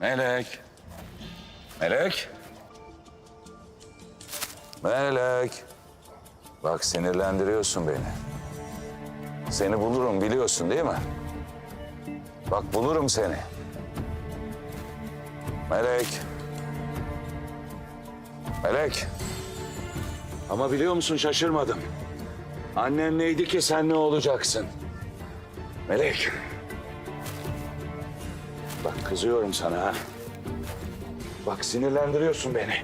Melek. Melek. Melek. Bak sinirlendiriyorsun beni. Seni bulurum biliyorsun değil mi? Bak bulurum seni. Melek. Melek. Ama biliyor musun şaşırmadım. Annen neydi ki sen ne olacaksın? Melek. Bak kızıyorum sana ha. Bak sinirlendiriyorsun beni.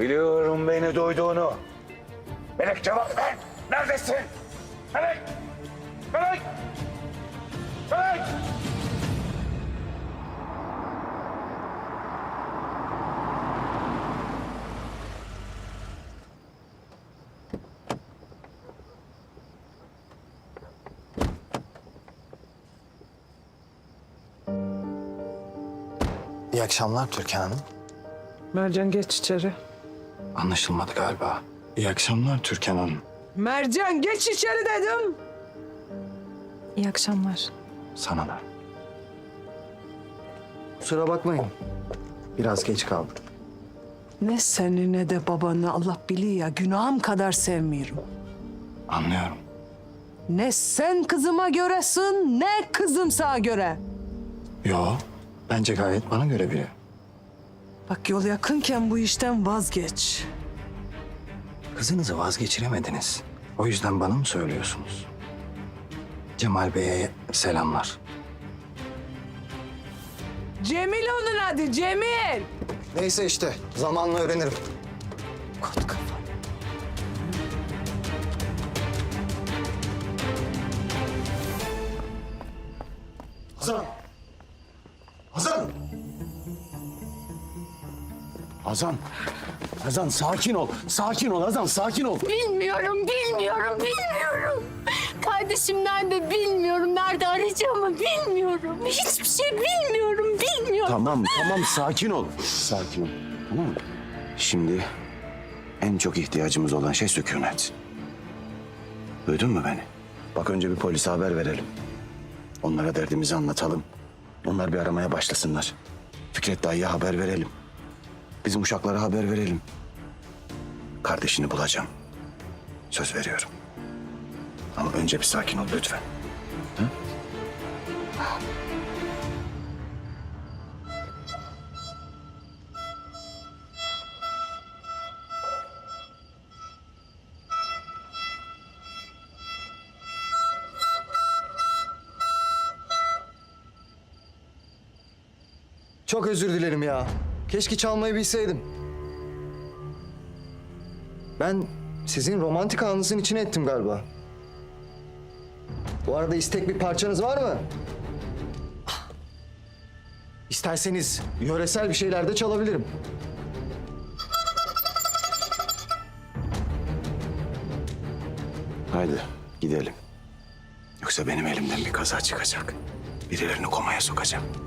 Biliyorum beni duyduğunu. Melek cevap ver. Neredesin? Melek! Melek! İyi akşamlar Türkan Hanım. Mercan geç içeri. Anlaşılmadı galiba. İyi akşamlar Türkan Hanım. Mercan geç içeri dedim. İyi akşamlar. Sana da. Kusura bakmayın. Biraz geç kaldım. Ne seni ne de babanı Allah biliyor ya günahım kadar sevmiyorum. Anlıyorum. Ne sen kızıma göresin ne kızım sağa göre. Yo, bence gayet bana göre biri. Bak yol yakınken bu işten vazgeç. Kızınızı vazgeçiremediniz. O yüzden bana mı söylüyorsunuz? Cemal Bey'e selamlar. Cemil onun adı Cemil. Neyse işte, zamanla öğrenirim. Kot Hazan! Hazan sakin ol. Sakin ol Hazan, sakin ol. Bilmiyorum, bilmiyorum, bilmiyorum. Kardeşim nerede bilmiyorum. Nerede arayacağımı bilmiyorum. Hiçbir şey bilmiyorum, bilmiyorum. Tamam, tamam sakin ol. Sakin ol. Tamam mı? Şimdi en çok ihtiyacımız olan şey sükunet. Duydun mu beni? Bak önce bir polise haber verelim. Onlara derdimizi anlatalım. Onlar bir aramaya başlasınlar. Fikret dayıya haber verelim. Bizim uşaklara haber verelim. Kardeşini bulacağım. Söz veriyorum. Ama önce bir sakin ol lütfen. Çok özür dilerim ya. Keşke çalmayı bilseydim. Ben sizin romantik anınızın içine ettim galiba. Bu arada istek bir parçanız var mı? İsterseniz yöresel bir şeyler de çalabilirim. Haydi gidelim. Yoksa benim elimden bir kaza çıkacak. Birilerini komaya sokacağım.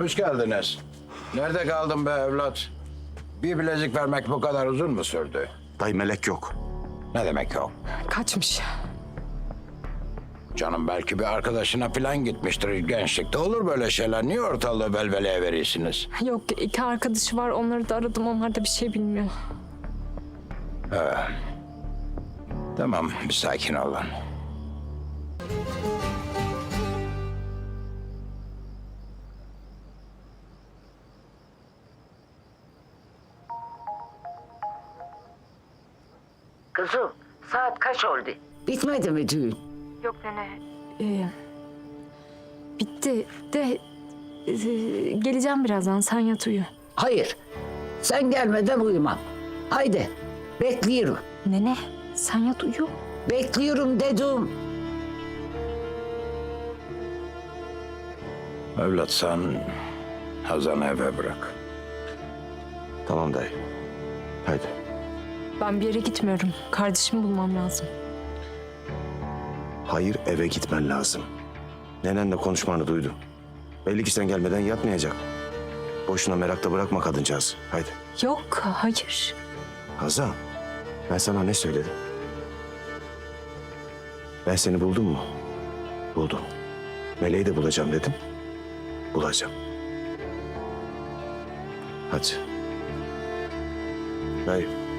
Hoş geldiniz. Nerede kaldın be evlat? Bir bilezik vermek bu kadar uzun mu sürdü? Dayı melek yok. Ne demek o? Kaçmış. Canım belki bir arkadaşına falan gitmiştir gençlikte. Olur böyle şeyler. Niye ortalığı belveleye veriyorsunuz? Yok iki arkadaşı var onları da aradım onlar da bir şey bilmiyor. Tamam bir sakin olun. Kızım saat kaç oldu? Bitmedi mi düğün? Yok nene. Ee, bitti de ee, geleceğim birazdan sen yat uyu. Hayır. Sen gelmeden uyumam. Haydi. Bekliyorum. Nene sen yat uyu. Bekliyorum dedim. Evlat sen Hazan'ı eve bırak. Tamam dayı. Ben bir yere gitmiyorum. Kardeşimi bulmam lazım. Hayır eve gitmen lazım. Nenenle konuşmanı duydum. Belli ki sen gelmeden yatmayacak. Boşuna merakta bırakma kadıncağız. Haydi. Yok hayır. Hazan, ben sana ne söyledim? Ben seni buldum mu? Buldum. Meleği de bulacağım dedim. Bulacağım. Hadi. Dayı.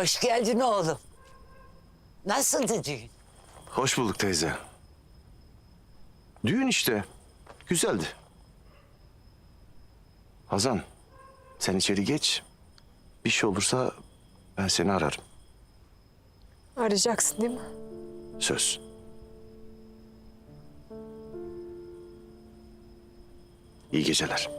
Hoş geldin oğlum. Nasıldı düğün? Hoş bulduk teyze. Düğün işte. Güzeldi. Hazan, sen içeri geç. Bir şey olursa ben seni ararım. Arayacaksın değil mi? Söz. İyi geceler.